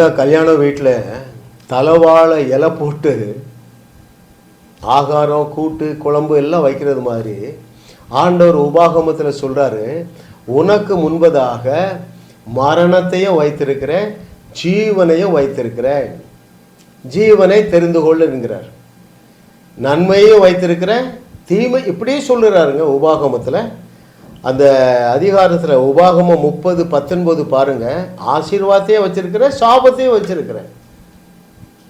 கல்யாண வீட்டில் தலைவாழை இலை போட்டு ஆகாரம் கூட்டு குழம்பு எல்லாம் வைக்கிறது மாதிரி ஆண்டவர் உபாகமத்தில் சொல்கிறாரு உனக்கு முன்பதாக மரணத்தையும் வைத்திருக்கிறேன் ஜீவனையும் வைத்திருக்கிறேன். ஜீவனை தெரிந்து கொள்ளுங்கிறார். நன்மையும் வைத்திருக்கிறேன் தீமை இப்படியே சொல்லுறாருங்க உபாகமத்தில். அந்த அதிகாரத்தில் உபாகமம் முப்பது பத்தொன்பது பாருங்கள் ஆசீர்வாதத்தையும் வச்சிருக்கிறேன் சாபத்தையும் வச்சிருக்கிறேன்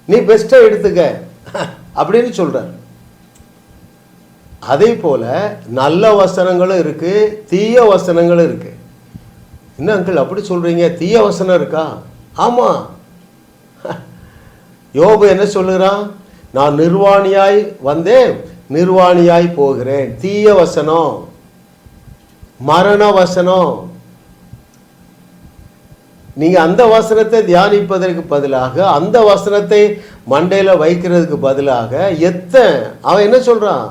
நீ பெஸ்ட்டை எடுத்துக்க. அப்படின்னு சொல்கிறார் அதே போல் நல்ல வசனங்களும் இருக்குது தீய வசனங்களும் இருக்குது என்ன அங்கிள் அப்படி சொல்கிறீங்க தீய வசனம் இருக்கா? ஆமாம் யோபு என்ன சொல்லுகிறான்? நான் நிர்வாணியாய் வந்தேன் நிர்வாணியாய் போகிறேன். தீய வசனம். மரண வசனம் நீங்க அந்த வசனத்தை தியானிப்பதற்கு பதிலாக அந்த வசனத்தை மண்டையில வைக்கிறதுக்கு பதிலாக எத்தன் அவன் என்ன சொல்றான்?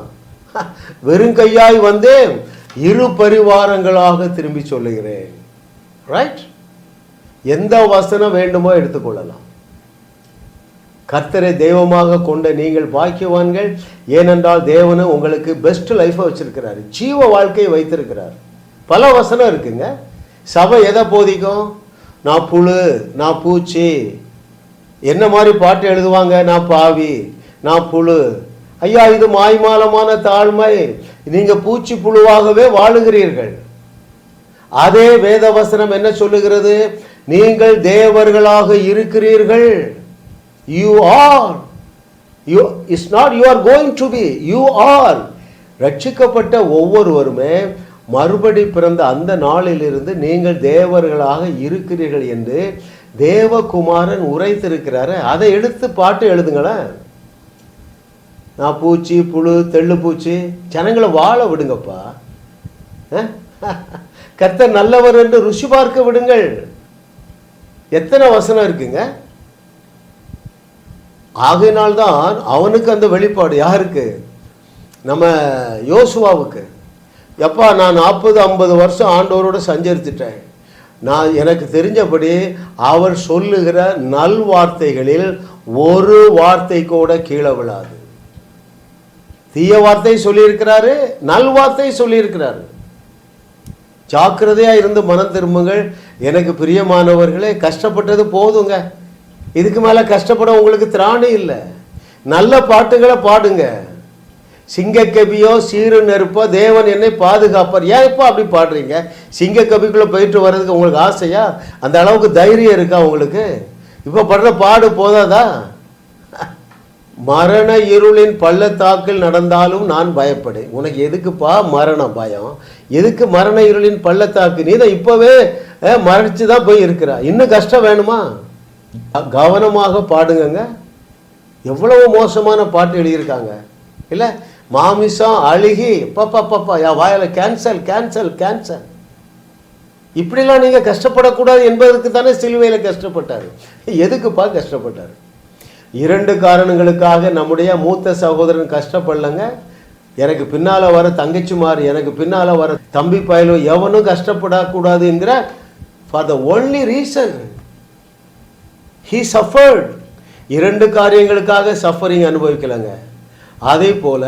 வெறும் கையாய் வந்து இரு பரிவாரங்களாக திரும்பி சொல்லுகிறேன். ரைட் எந்த வசனம் வேண்டுமோ எடுத்துக்கொள்ளலாம். கர்த்தரை தெய்வமாக கொண்ட நீங்கள் பாக்கியவான்கள் ஏனென்றால் தேவனை உங்களுக்கு பெஸ்ட் லைஃப்பை வச்சிருக்கிறாரு. ஜீவ வாழ்க்கையை வைத்திருக்கிறார். பல வசனம் இருக்குங்க. சபை எதை போதிக்கும்? நான் புழு நான் பூச்சி. என்ன மாதிரி பாட்டு எழுதுவாங்க? நான் பாவி நான் புழு. ஐயா இது மாய்மாலமான தாழ்மை. நீங்க பூச்சி புழுவாகவே வாழுகிறீர்கள். அதே வேத வசனம் என்ன சொல்லுகிறது? நீங்கள் தேவர்களாக இருக்கிறீர்கள். You are you it's not you are going to be you are ரட்சிக்கப்பட்ட ஒவ்வொருவருமே மறுபடி பிறந்த அந்த நாளிலிருந்து நீங்கள் தேவர்களாக இருக்கிறீர்கள் என்று தேவகுமாரன் உரைத்திருக்கிறாரு. அதை எடுத்து பாட்டு எழுதுங்களேன். நான் பூச்சி புழு தெள்ளு பூச்சி ஜனங்களை வாழ விடுங்கப்பா. அஹ்? கர்த்தர் நல்லவர் என்று ருசி பார்க்க விடுங்கள். எத்தனை வசனம் இருக்குங்க? ஆகையினால்தான் அவனுக்கு அந்த வெளிப்பாடு யாருக்கு? நம்ம யோசுவாவுக்கு. எப்பா நான் நாற்பது ஐம்பது வருஷம் ஆண்டவரோட சஞ்சரித்துட்டேன். நான் எனக்கு தெரிஞ்சபடி அவர் சொல்லுகிற நல் வார்த்தைகளில் ஒரு வார்த்தை கூட கீழே விழாது. தீய வார்த்தை சொல்லியிருக்கிறாரு நல் வார்த்தை சொல்லியிருக்கிறாரு. ஜாக்கிரதையாக இருந்து மனம் திரும்புங்கள். எனக்கு பிரியமானவர்களே கஷ்டப்பட்டது போதுங்க. இதுக்கு மேலே கஷ்டப்பட உங்களுக்கு திராணி இல்லை. நல்ல பாட்டுகளை பாடுங்க. சிங்கக்கபியோ சீரு நெருப்போ தேவன் என்னை பாதுகாப்பார். ஏன் இப்போ அப்படி பாடுறீங்க? சிங்கக்கபிக்குள்ளே போயிட்டு வர்றதுக்கு உங்களுக்கு ஆசையா? அந்த அளவுக்கு தைரியம் இருக்கா உங்களுக்கு? இப்போ படுற பாடு போதாதா? மரண இருளின் பள்ளத்தாக்கில் நடந்தாலும் நான் பயப்படு உனக்கு எதுக்குப்பா மரண பயம்? எதுக்கு மரண இருளின் பள்ளத்தாக்கு? நீ தான் இப்போவே மறைச்சு தான் போய் இருக்கிறா இன்னும் கஷ்டம் வேணுமா? கவனமாக பாடுங்கங்க. எவ்வளவு மோசமான பாட்டு எழுதியிருக்காங்க. இல்லை மாமிசம் அழுகி பப்பா பப்பா யா வாயில் கேன்சல் கேன்சல் கேன்சல் இப்படிலாம் நீங்கள் கஷ்டப்படக்கூடாது என்பதற்கு தானே சிலுவையில் கஷ்டப்பட்டார். எதுக்குப்பா கஷ்டப்பட்டார்? இரண்டு காரணங்களுக்காக நம்முடைய மூத்த சகோதரன் கஷ்டப்படலங்க. எனக்கு பின்னால் வர தங்கச்சிமார் எனக்கு பின்னால் வர தம்பி பயலும் எவனும் கஷ்டப்படக்கூடாது என்கிற for the only reason he suffered இரண்டு காரியங்களுக்காக சஃபரிங் அனுபவிக்கலைங்க. அதே போல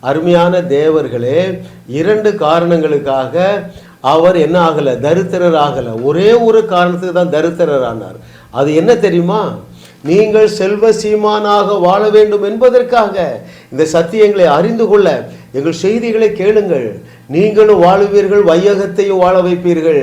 அருமையான தேவர்களே இரண்டு காரணங்களுக்காக அவர் என்ன ஆகலை? தரித்திரர் ஆகலை ஒரே ஒரு காரணத்துக்கு தான் தரித்திரர் ஆனார் அது என்ன தெரியுமா? நீங்கள் செல்வ சீமானாக வாழ வேண்டும் என்பதற்காக. இந்த சத்தியங்களை அறிந்து கொள்ள எங்கள் செய்திகளை கேளுங்கள். நீங்களும் வாழுவீர்கள் வையகத்தையும் வாழ வைப்பீர்கள்.